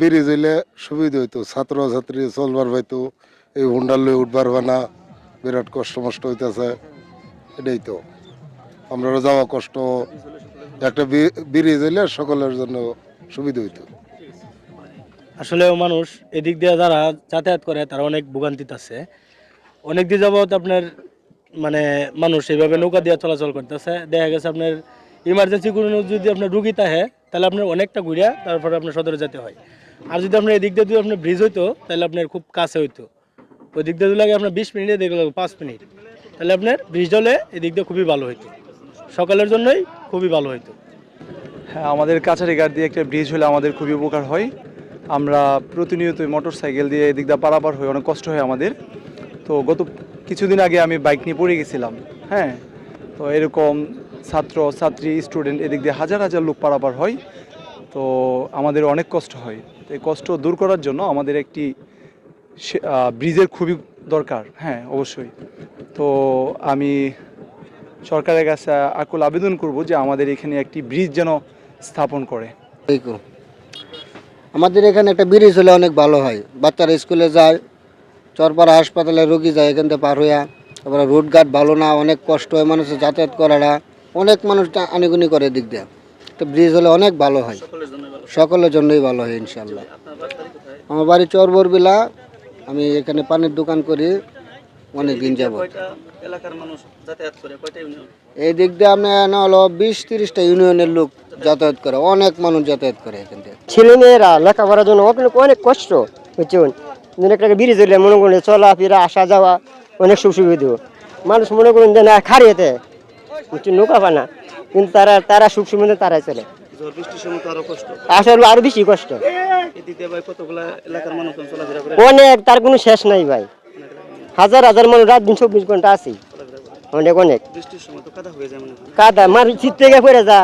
Bridge হইলে সুবিধা হইতো ছাত্র ছাত্রী চলবার পাইতো, এই হুন্ডার লই উঠবার হয় না, বিরাট কষ্ট মষ্ট হইতেছে, এটাই তো। আমরা যাওয়া কষ্ট, একটা ব্রিজ হইলে সকলের জন্য সুবিধা হইতো। আসলেও মানুষ, এদিক দিয়ে যারা যাতায়াত করে, তারা অনেক ভোগান্তিতে আছে। অনেক দিন যাবত আপনার মানে মানুষ এইভাবে নৌকা দিয়ে চলাচল করতেছে। দেখা গেছে আপনার ইমার্জেন্সি কোনো যদি আপনার রুগী থাকে, তাহলে আপনার অনেকটা ঘুরিয়া তারপরে আপনার সদরে যেতে হয়। আর যদি আপনার এদিক দিয়ে যদি আপনার ব্রিজ হইতো, তাহলে আপনার খুব কাছে হইতো। ওই দিক দিয়ে লাগে আপনার বিশ মিনিট, এদিকে লাগে পাঁচ মিনিট। তাহলে আপনার ব্রিজ হলে এদিক দিয়ে খুবই ভালো হইতো। সকালের জন্যই খুবই ভালো হইতো। হ্যাঁ আমাদের কাছারি ঘাট দিয়ে একটা ব্রিজ হলে আমাদের খুবই উপকার হয়। আমরা প্রতিনিয়ত মোটর সাইকেল দিয়ে এদিক দিয়ে পারাপার হয়ে অনেক কষ্ট হয় আমাদের। তো গত কিছুদিন আগে আমি বাইক নিয়ে পড়ে গেছিলাম হ্যাঁ? তো এরকম ছাত্র, ছাত্রী স্টুডেন্ট এদিক দিয়ে হাজার হাজার লোক পারাপার হয়। তো আমাদের অনেক কষ্ট হয়। এই কষ্ট দূর করার জন্য আমাদের একটি ব্রিজের খুবই দরকার। হ্যাঁ অবশ্যই। তো আমি সরকারের কাছে আকুল আবেদন করব যে আমাদের এখানে একটি ব্রিজ যেন স্থাপন করে। আমাদের এখানে একটা ব্রিজ হলে অনেক ভালো হয়। বাচ্চারা স্কুলে যায়, চরপাড়া হাসপাতালে রোগী যায়, এখান থেকে পার হইয়া। তারপরে রোডঘাট ভালো না, অনেক কষ্ট হয়, মানুষের যাতায়াত করাটা অনেক মানুষটা আনিগুনি করে দিক দিয়ে। তো ব্রিজ হলে অনেক ভালো হয়। সকলের জন্যই ভালো। হয় ইনশাল্লাহ আমার বাড়ি চরবরবিলা। আমি এখানে পানির দোকান করি অনেক দিন যাব এলাকার মানুষ যাতায়াত করে কয়টা ইউনিয়ন এই দিক দিয়ে আপনার না হলো বিশ তিরিশটা ইউনিয়নের লোক যাতায়াত করে অনেক মানুষ যাতায়াত করে এখান থেকে ছেলেমেয়েরা লেখাপড়ার জন্য অনেক অনেক কষ্ট বুঝছেন? একটা ব্রিজ হলে মনে করেন চলাফেরা আসা যাওয়া অনেক সুখ সুবিধা মানুষ মনে করেন যে না খারিয়েতে বুঝছেন নৌকা পানা কিন্তু তারা তারা সুখ সুবিধা তারাই চলে। আসলে আরও বেশি কষ্ট। অনেক তার কোনো শেষ নাই ভাই। হাজার হাজার মানুষ রাত দিন চব্বিশ ঘণ্টা আছি। অনেক অনেক। কাদা চিত্রে গিয়ে মার থেকে পড়ে যা।